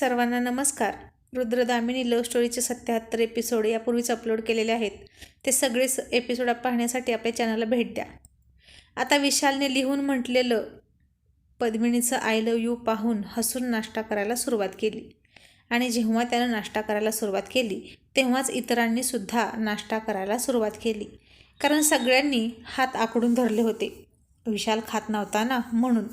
सर्वांना नमस्कार. रुद्रदामिनी लव्ह स्टोरीचे सत्याहत्तर एपिसोड यापूर्वीच अपलोड केलेले आहेत. ते सगळेच एपिसोड पाहण्यासाठी आपल्या चॅनलला भेट द्या. आता विशालने लिहून म्हटलेलं पद्मिनीचं आय लव यू पाहून हसून नाश्ता करायला सुरुवात केली. आणि जेव्हा त्यानं नाश्ता करायला सुरुवात केली तेव्हाच इतरांनी सुद्धा नाश्ता करायला सुरुवात केली. कारण सगळ्यांनी हात आकडून धरले होते. विशाल खात नव्हता ना म्हणून.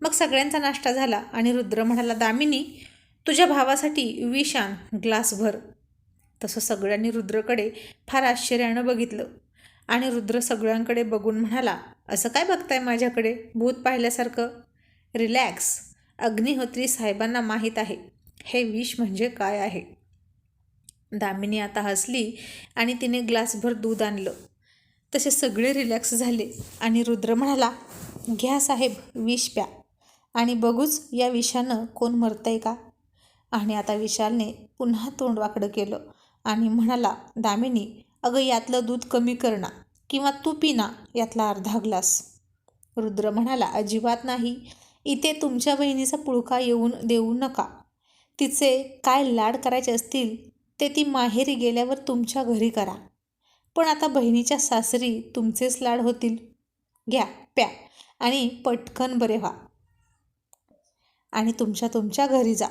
मग सगळ्यांचा नाश्ता झाला आणि रुद्र म्हणाला दामिनी तुझ्या भावासाठी विष आण तसं सगळ्यांनी रुद्रकडे फार आश्चर्यानं बघितलं. आणि रुद्र सगळ्यांकडे बघून म्हणाला असं काय बघताय माझ्याकडे? भूत पाहिल्यासारखं. रिलॅक्स. अग्निहोत्री साहेबांना माहीत आहे. हे विष म्हणजे काय आहे? दामिनी आता हसली आणि तिने ग्लासभर दूध आणलं. तसे सगळे रिलॅक्स झाले आणि रुद्र म्हणाला घ्या साहेब विष प्या. आणि बघूच या विषानं कोण मरतंय का? आणि आता विशालने पुन्हा तोंड वाकडं केलं आणि म्हणाला दामिनी अगं यातलं दूध कमी करणा किंवा तू पिना यातला अर्धा ग्लास. रुद्र म्हणाला अजिबात नाही. इथे तुमच्या बहिणीचा पुळका येऊन देऊ नका. तिचे काय लाड करायचे असतील ते ती माहेरी गेल्यावर तुमच्या घरी करा. पण आता बहिणीच्या सासरी तुमचेच लाड होतील. घ्या प्या आणि पटकन बरे व्हा आणि तुमच्या तुमच्या घरी जा.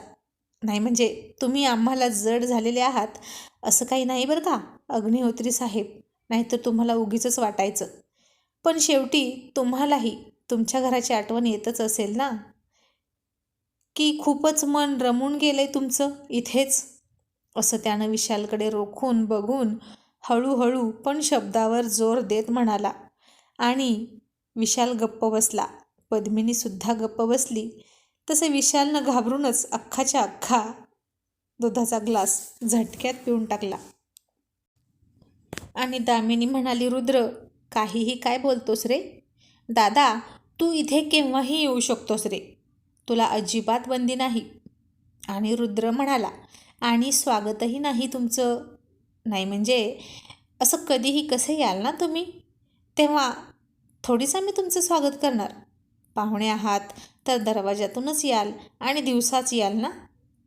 नाही म्हणजे तुम्ही आम्हाला जड झालेले आहात असं काही नाही बरं का? अग्निहोत्री साहेब नाहीतर तुम्हाला उगीच वाटायचं. पण शेवटी तुम्हालाही तुमच्या घराची आठवण येतच असेल ना? की खूपच मन रमून गेलं आहे तुमचं इथेच? असं त्यानं विशालकडे रोखून बघून हळूहळू पण शब्दावर जोर देत म्हणाला. आणि विशाल गप्प बसला. पद्मिनीसुद्धा गप्प बसली. तसे विशालनं घाबरूनच अख्खाच्या अख्खा दुधाचा ग्लास झटक्यात पिऊन टाकला. आणि दामिनी म्हणाली रुद्र काहीही काय बोलतोस रे? दादा तू इथे केव्हाही येऊ शकतोस रे? तुला अजिबात बंदी नाही. आणि रुद्र म्हणाला आणि स्वागतही नाही तुमचं. नाही म्हणजे असं कधीही कसं याल ना तुम्ही? तेव्हा थोडीच आम्ही तुमचं स्वागत करणार. पाहुणे आहात तर दरवाजातूनच याल आणि दिवसाच याल ना?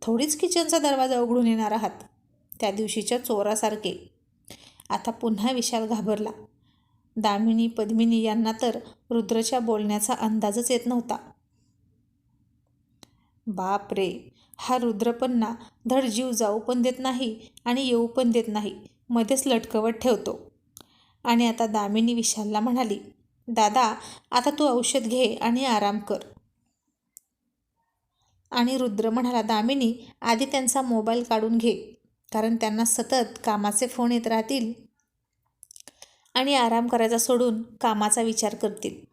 थोडीच किचनचा दरवाजा उघडून येणार आहात. त्या दिवशीच्या चोरासारखे. आता पुन्हा विशाल घाबरला. दामिनी पद्मिनी यांना तर रुद्रच्या बोलण्याचा अंदाजच येत नव्हता. बाप रे! हा रुद्र पण ना धड जीव जाऊ पण देत नाही आणि येऊ पण देत नाही मध्येच लटकवत ठेवतो. आणि आता दामिनी विशालला म्हणाली दादा आता तू औषध घे आणि आराम कर. आणि रुद्र म्हणाला दामिनी आधी त्यांचा मोबाईल काढून घे कारण त्यांना सतत कामाचे फोन येत राहतील आणि आराम करायचा सोडून कामाचा विचार करतील.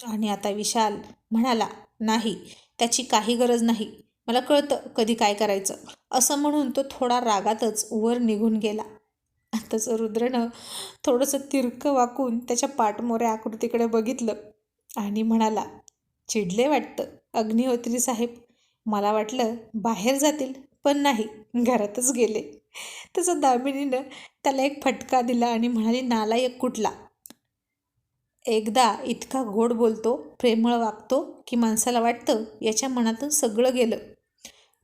आणि आता विशाल म्हणाला नाही त्याची काही गरज नाही. मला कळतं कधी काय करायचं. असं म्हणून तो थोडा रागातच वर निघून गेला. तसं रुद्रनं थोडंसं तिरकं वाकून त्याच्या पाठमोऱ्या आकृतीकडे बघितलं आणि म्हणाला चिडले वाटतं अग्निहोत्री साहेब मला वाटलं बाहेर जातील पण नाही घरातच गेले. तसं दामिनीनं त्याला एक फटका दिला आणि म्हणाली नालायक कुठला? एकदा इतका गोड बोलतो प्रेमळ वागतो की माणसाला वाटतं याच्या मनातून सगळं गेलं.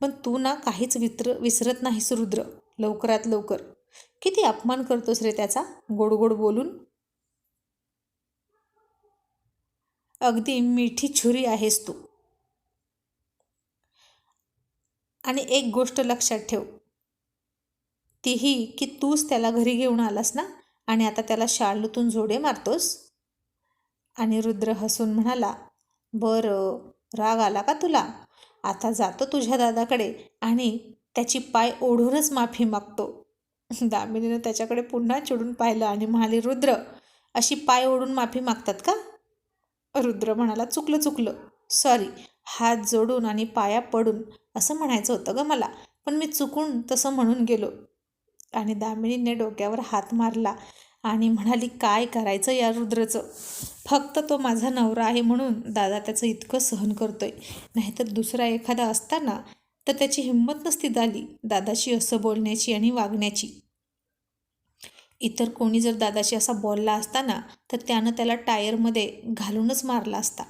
पण तू ना काहीच वित्र विसरत नाहीस रुद्र. लवकरात लवकर. किती अपमान करतोस रे त्याचा गोड गोड बोलून? अगदी मिठी छुरी आहेस तू. आणि एक गोष्ट लक्षात ठेव. तीही की तूच त्याला घरी घेऊन आलास ना? आणि आता त्याला शालूतून जोडे मारतोस? आणि रुद्र हसून म्हणाला बरं राग आला का तुला? आता जातो तुझ्या दादाकडे आणि त्याची पाय ओढूनच माफी मागतो. दामिनीनं त्याच्याकडे पुन्हा चिडून पाहिलं आणि म्हणाली रुद्र अशी पाय ओढून माफी मागतात का? रुद्र म्हणाला चुकलं चुकलं. सॉरी हात जोडून आणि पाया पडून असं म्हणायचं होतं ग मला. पण मी चुकून तसं म्हणून गेलो. आणि दामिनीने डोक्यावर हात मारला आणि म्हणाली काय करायचं या रुद्रचं? फक्त तो माझा नवरा आहे म्हणून दादा त्याचं इतकं सहन करतोय. नाहीतर दुसरा एखादा असताना तर त्याची हिंमत नसती झाली दादाशी असं बोलण्याची आणि वागण्याची. इतर कोणी जर दादाशी असा बोलला असताना तर त्यानं त्याला टायरमध्ये घालूनच मारला असता.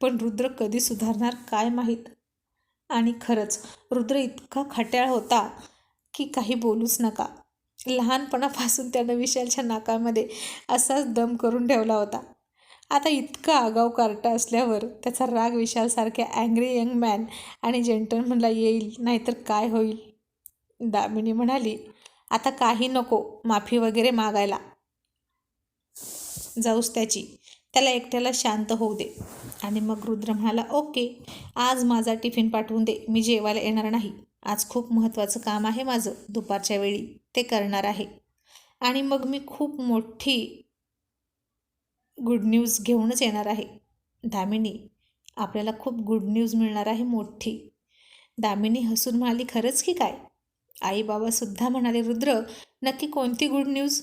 पण रुद्र कधी सुधारणार काय माहीत? आणि खरंच रुद्र इतका खट्याळ होता की काही बोलूच नका. लहानपणापासून त्यानं विशालच्या नाकामध्ये असाच दम करून ठेवला होता. आता इतका आगाऊ कार्टा असल्यावर त्याचा राग विशालसारख्या अँग्री यंग मॅन आणि जेंटलमनला येईल नाहीतर काय होईल? दामिनी म्हणाली आता काही नको माफी वगैरे मागायला. जाऊस त्याची. त्याला एकट्याला शांत होऊ दे. आणि मग रुद्र म्हणाला ओके आज माझा टिफिन पाठवून दे मी जेवायला येणार नाही. आज खूप महत्त्वाचं काम आहे माझं दुपारच्या वेळी ते करणार आहे. आणि मग मी खूप मोठी गुड न्यूज घेऊनच येणार आहे. दामिनी आपल्याला खूप गुड न्यूज मिळणार आहे मोठी. दामिनी हसून म्हणाली खरंच की काय? आई बाबासुद्धा म्हणाले रुद्र नक्की कोणती गुड न्यूज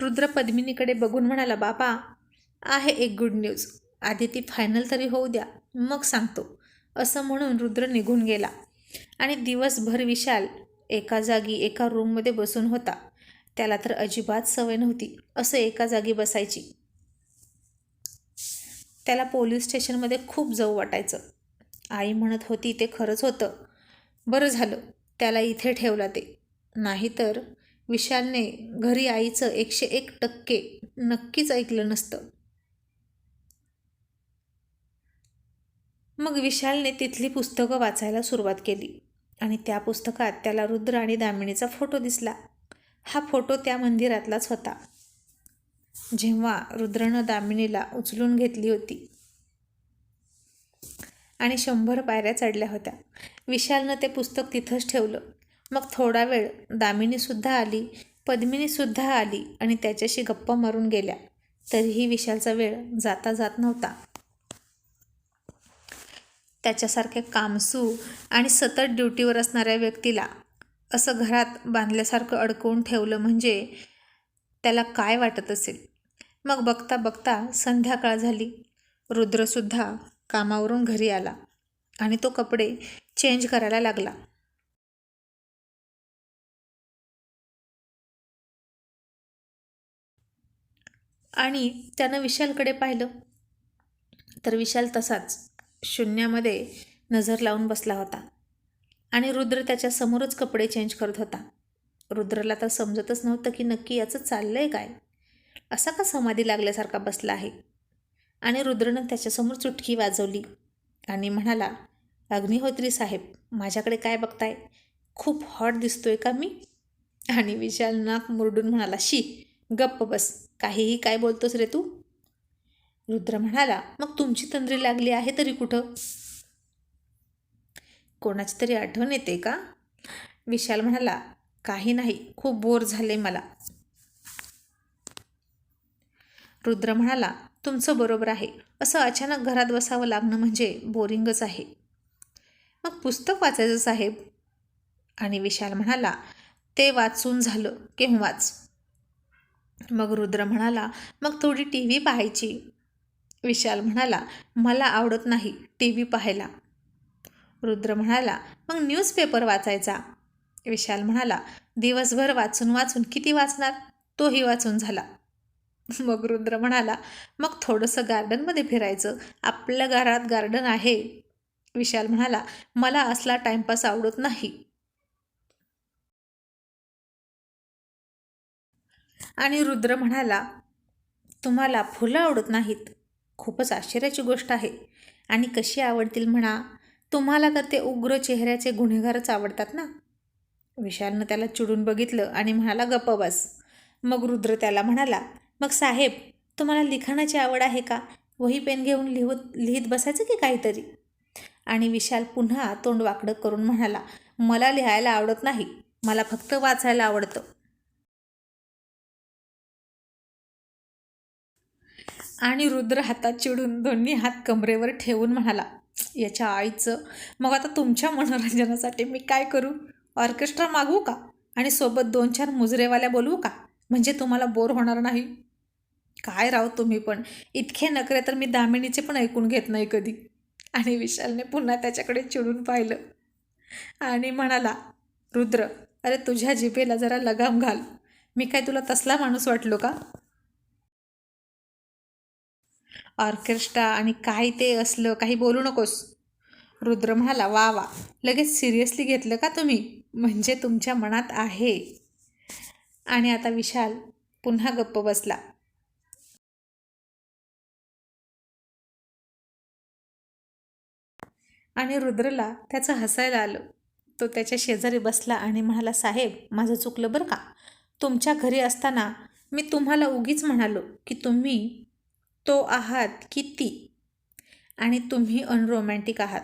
रुद्र पद्मिनीकडे बघून म्हणाला बाबा आहे एक गुड न्यूज आधी ती फायनल तरी होऊ द्या मग सांगतो. असं म्हणून रुद्र निघून गेला. आणि दिवसभर विशाल एका जागी एका रूममध्ये बसून होता. त्याला तर अजिबात सवय नव्हती असं एका जागी बसायची. त्याला पोलीस स्टेशनमध्ये खूप जाऊ वाटायचं. आई म्हणत होती ते खरंच होतं. बरं झालं त्याला इथे ठेवला ते. नाहीतर विशालने घरी आईचं एकशे एक टक्के नक्कीच ऐकलं नसतं. मग विशालने तिथली पुस्तकं वाचायला सुरुवात केली आणि त्या पुस्तकात त्याला रुद्र आणि दामिनीचा फोटो दिसला. हा फोटो त्या मंदिरातलाच होता. जेव्हा रुद्रनं दामिनीला उचलून घेतली होती आणि शंभर पायऱ्या चढल्या होत्या. विशालनं ते पुस्तक तिथंच ठेवलं. मग थोडा वेळ दामिनीसुद्धा आली पद्मिनीसुद्धा आली आणि त्याच्याशी गप्पा मारून गेल्या. तरीही विशालचा वेळ जाता जात नव्हता. त्याच्यासारख्या कामसू आणि सतत ड्युटीवर असणाऱ्या व्यक्तीला असं घरात बांधल्यासारखं अडकवून ठेवलं म्हणजे त्याला काय वाटत असेल? मग बघता बघता संध्याकाळ झाली. रुद्रसुद्धा कामावरून घरी आला आणि तो कपडे चेंज करायला लागला. आणि त्यानं विशालकडे पाहिलं. तर विशाल तसाच शून्यामध्ये नजर लावून बसला होता आणि रुद्र त्याच्या समोरच कपडे चेंज करत होता. रुद्रला तर समजतच नव्हतं की नक्की याचं चाललं आहे काय? असा का समाधी लागल्यासारखा बसला आहे? आणि रुद्रनं त्याच्यासमोर चुटकी वाजवली आणि म्हणाला अग्निहोत्री साहेब माझ्याकडे काय बघताय? खूप हॉट दिसतोय का मी? आणि विशाल नाक मुरडून म्हणाला शी गप्प बस. काहीही काय बोलतोस रे तू? रुद्र म्हणाला मग तुमची तंद्री लागली आहे तरी कुठं? कोणाची तरी आठवण येते का? विशाल म्हणाला काही नाही खूप बोर झाले मला. रुद्र म्हणाला तुमचं बरोबर आहे. असं अचानक घरात बसावं लागणं म्हणजे बोरिंगच आहे. मग पुस्तक वाचायचं साहेब? आणि विशाल म्हणाला ते वाचून झालं केव्हाच. मग रुद्र म्हणाला मग थोडी टी व्ही पाहायची. विशाल म्हणाला मला आवडत नाही टी व्ही पाहायला. रुद्र म्हणाला मग न्यूजपेपर वाचायचा. विशाल म्हणाला दिवसभर वाचून वाचून किती वाचणार? तोही वाचून झाला. मग रुद्र म्हणाला मग थोडंसं गार्डनमध्ये फिरायचं. आपल्या घरात गार्डन आहे. विशाल म्हणाला मला असला टाइमपास आवडत नाही. आणि रुद्र म्हणाला तुम्हाला फुलं आवडत नाहीत. खूपच आश्चर्याची गोष्ट आहे. आणि कशी आवडतील म्हणा? तुम्हाला तर ते उग्र चेहऱ्याचे गुन्हेगारच आवडतात ना? विशालनं त्याला चिडून बघितलं आणि म्हणाला गप्प बस. मग रुद्र त्याला म्हणाला मग साहेब तुम्हाला लिखाणाची आवड आहे का? वही पेन घेऊन लिहत लिहित बसायचं की काहीतरी? आणि विशाल पुन्हा तोंड वाकडं करून म्हणाला मला लिहायला आवडत नाही. मला फक्त वाचायला आवडतं. आणि रुद्र हातात चिडून दोन्ही हात कमरेवर ठेवून म्हणाला याच्या आईचं मग आता तुमच्या मनोरंजनासाठी मी काय करू? ऑर्केस्ट्रा मागवू का? आणि सोबत दोन चार मुजरेवाल्या बोलवू का? म्हणजे तुम्हाला बोर होणार नाही. काय राव तुम्ही पण इतके नकरे तर मी दामिनीचे पण ऐकून घेत नाही कधी. आणि विशालने पुन्हा त्याच्याकडे चिडून पाहिलं आणि म्हणाला रुद्र अरे तुझ्या जिभेला जरा लगाम घाल. मी काय तुला तसला माणूस वाटलो का? ऑर्केस्ट्रा आणि काही ते असलं काही बोलू नकोस. रुद्र म्हणाला वा वा. लगेच सिरियसली घेतलं का तुम्ही? म्हणजे तुमच्या मनात आहे. आणि आता विशाल पुन्हा गप्प बसला. आणि रुद्रला त्याचं हसायला आलं. तो त्याच्या शेजारी बसला आणि म्हणाला साहेब माझं चुकलं बरं का? तुमच्या घरी असताना मी तुम्हाला उगीच म्हणालो की तुम्ही तो आहात की ती आणि तुम्ही अनरोमॅन्टिक आहात.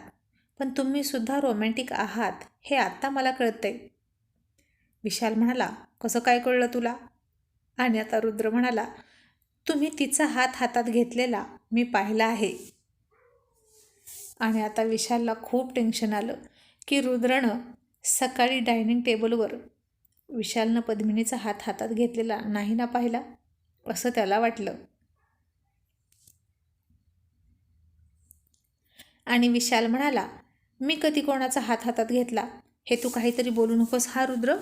पण तुम्ही सुद्धा रोमॅन्टिक आहात हे आत्ता मला कळतंय. विशाल म्हणाला कसं काय कळलं तुला? आणि आता रुद्र म्हणाला तुम्ही तिचा हात हातात घेतलेला मी पाहिला आहे. आणि आता विशालला खूप टेन्शन आलं की रुद्रनं सकाळी डायनिंग टेबलवर विशालनं पद्मिनीचा हात हातात घेतलेला नाही ना पाहिला? असं त्याला वाटलं. आणि विशाल म्हणाला मी कधी कोणाचा हात हातात घेतला? हे तू काहीतरी बोलू नकोस हा रुद्र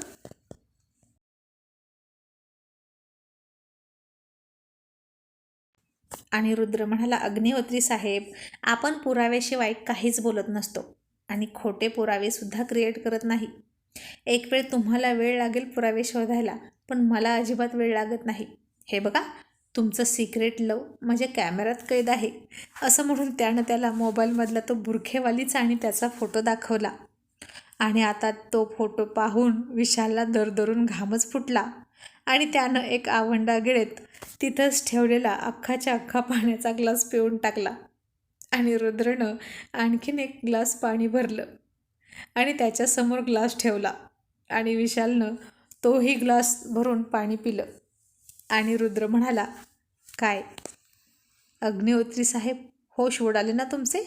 आणि रुद्र म्हणाला अग्निहोत्री साहेब आपण पुराव्याशिवाय काहीच बोलत नसतो आणि खोटे पुरावेसुद्धा क्रिएट करत नाही. एक वेळ तुम्हाला वेळ लागेल पुरावे शोधायला पण मला अजिबात वेळ लागत नाही. हे बघा तुमचं सिक्रेट लव म्हणजे कॅमेऱ्यात कैद आहे. असं म्हणून त्यानं त्याला मोबाईलमधला तो बुरखेवालीचा आणि त्याचा फोटो दाखवला. आणि आता तो फोटो पाहून विशालला दरदरून घामच फुटला. आणि त्यानं एक आवंडा गिळत तिथंच ठेवलेला अख्खाच्या अख्खा पाण्याचा ग्लास पिऊन टाकला. आणि रुद्रनं आणखीन एक ग्लास पाणी भरलं. आणि त्याच्यासमोर ग्लास ठेवला. आणि विशालनं तोही ग्लास भरून पाणी पिलं. आणि रुद्र म्हणाला काय? अग्निहोत्री साहेब होश उडाले ना तुमचे?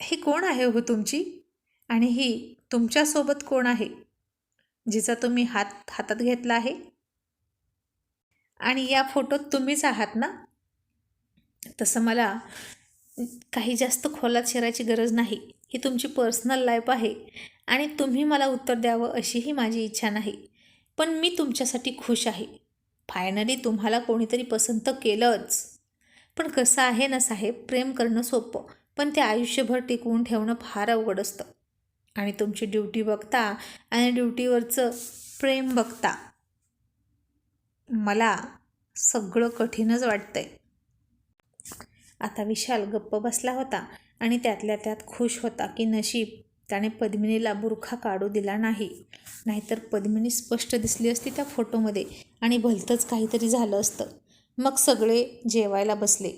ही कोण आहे हो तुमची? आणि ही तुमच्यासोबत कोण आहे जिचा तुम्ही हात हातात घेतला आहे? आणि या फोटोत तुम्हीच आहात ना? तसं मला काही जास्त खोलात शिरायची गरज नाही. ही तुमची पर्सनल लाईफ आहे आणि तुम्ही मला उत्तर द्यावं अशीही माझी इच्छा नाही. पण मी तुमच्यासाठी खुश आहे. फायनली तुम्हाला कोणीतरी पसंत केलंच. पण कसं आहे ना साहेब प्रेम करणं सोपं पण ते आयुष्यभर टिकवून ठेवणं फार अवघड असतं. आणि तुमची ड्युटी बघता आणि ड्युटीवरचं प्रेम बघता मला सगळं कठीणच वाटतंय. आता विशाल गप्प बसला होता आणि त्यातल्या त्यात खुश होता की नशीब त्याने पद्मिनीला बुरखा काढू दिला नाही. नाहीतर पद्मिनी स्पष्ट दिसली असती त्या फोटोमध्ये आणि भलतंच काहीतरी झालं असतं. मग सगळे जेवायला बसले.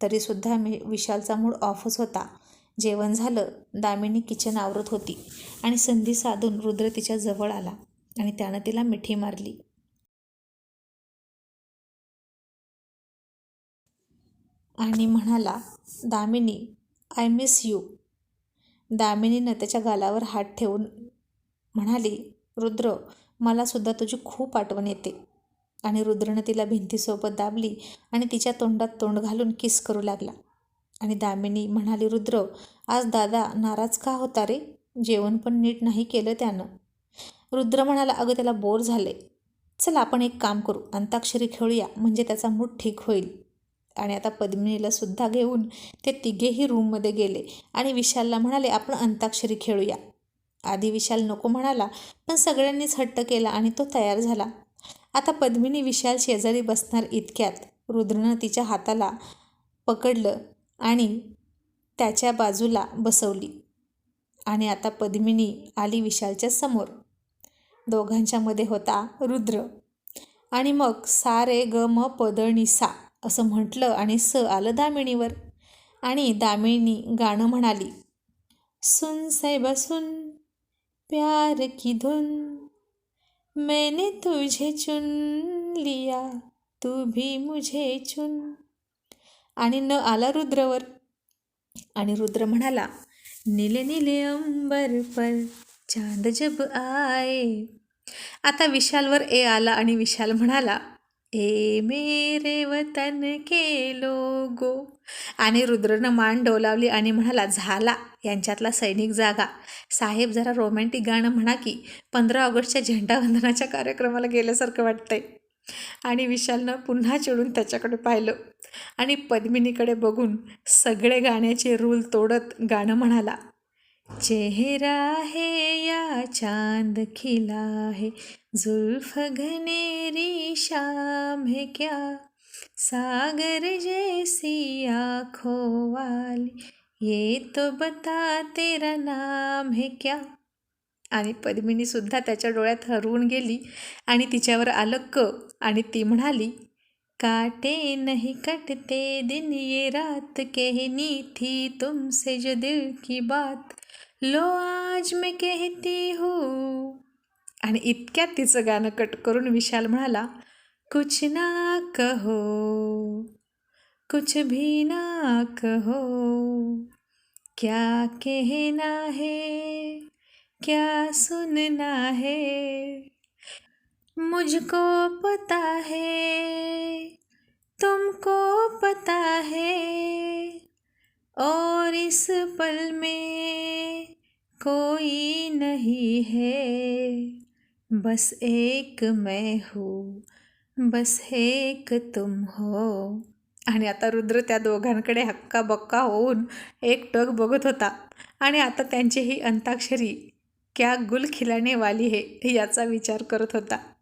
तरीसुद्धा मी विशालचा मूड ऑफच होता. जेवण झालं दामिनी किचन आवरत होती आणि संधी साधून रुद्र तिच्या जवळ आला आणि त्यानं तिला मिठी मारली. आणि म्हणाला दामिनी आय मिस यू दामिनीनं त्याच्या गालावर हात ठेवून म्हणाली रुद्र मलासुद्धा तुझी खूप आठवण येते. आणि रुद्रनं तिला भिंतीसोबत दाबली आणि तिच्या तोंडात तोंड घालून किस करू लागला. आणि दामिनी म्हणाली रुद्र आज दादा नाराज का होता रे? जेवण पण नीट नाही केलं त्यानं. रुद्र म्हणाला अगं त्याला बोर झाले चल आपण एक काम करू. अंताक्षरी खेळूया. म्हणजे त्याचा मूड ठीक होईल. आणि आता पद्मिनीला सुद्धा घेऊन ते तिघेही रूममध्ये गेले. आणि विशालला म्हणाले आपण अंताक्षरी खेळूया. आधी विशाल नको म्हणाला पण सगळ्यांनीच हट्ट केला आणि तो तयार झाला. आता पद्मिनी विशाल शेजारी बसणार इतक्यात रुद्रनं तिच्या हाताला पकडलं आणि त्याच्या बाजूला बसवली. आणि आता पद्मिनी आली विशालच्या समोर. दोघांच्यामध्ये होता रुद्र. आणि मग सारे ग म पद सा. असं म्हटलं आणि स आलं दामिणीवर. आणि दामिनी गाणं म्हणाली सुन साहेबा सुन प्यार की धुन मैंने तुझे चुन लिया तू भी मुझे चुन. आणि न आला रुद्रवर. आणि रुद्र म्हणाला निले नीले अंबर पर चांद जब आए. आता विशालवर ए आला आणि विशाल म्हणाला ए मेरे वतन के लोगो. आणि रुद्रनं मान डोलावली आणि म्हणाला झाला यांच्यातला सैनिक जागा. साहेब जरा रोमॅन्टिक गाणं म्हणा की पंधरा ऑगस्टच्या झेंडावंदनाच्या कार्यक्रमाला गेल्यासारखं वाटतंय. आणि विशालनं पुन्हा चिडून त्याच्याकडे पाहिलं. आणि पद्मिनीकडे बघून सगळे गाण्याचे रूल तोडत गाणं म्हणाला चेहरा है या चांद खिला है जुल्फ घनेरी शाम है क्या? सागर जैसी आँखों वाली. ये तो बता तेरा नाम है क्या? आणि पद्मिनीसुद्धा त्याच्या डोळ्यात हरवून गेली आणि तिच्यावर आलं क आणि ती म्हणाली काटे नहीं कटते दिन ये रात कहनी थी तुमसे जो दिल की बात. लो आज मैं कहती हूँ. आणि इतक्यात तिचं गाणं कट करून विशाल म्हणाला कुछ ना कहो कुछ भी ना कहो क्या कहना है क्या सुनना है मुझको पता है तुमको पता है और इस पल में कोई नहीं है। बस एक मैं हूँ बस एक तुम हो। आणि आता रुद्र त्या दोघांकडे हक्का बक्का होऊन एक टक बघत होता. आणि आता त्यांची ही अंताक्षरी क्या गुल खिलाने वाली हे याचा विचार करत होता.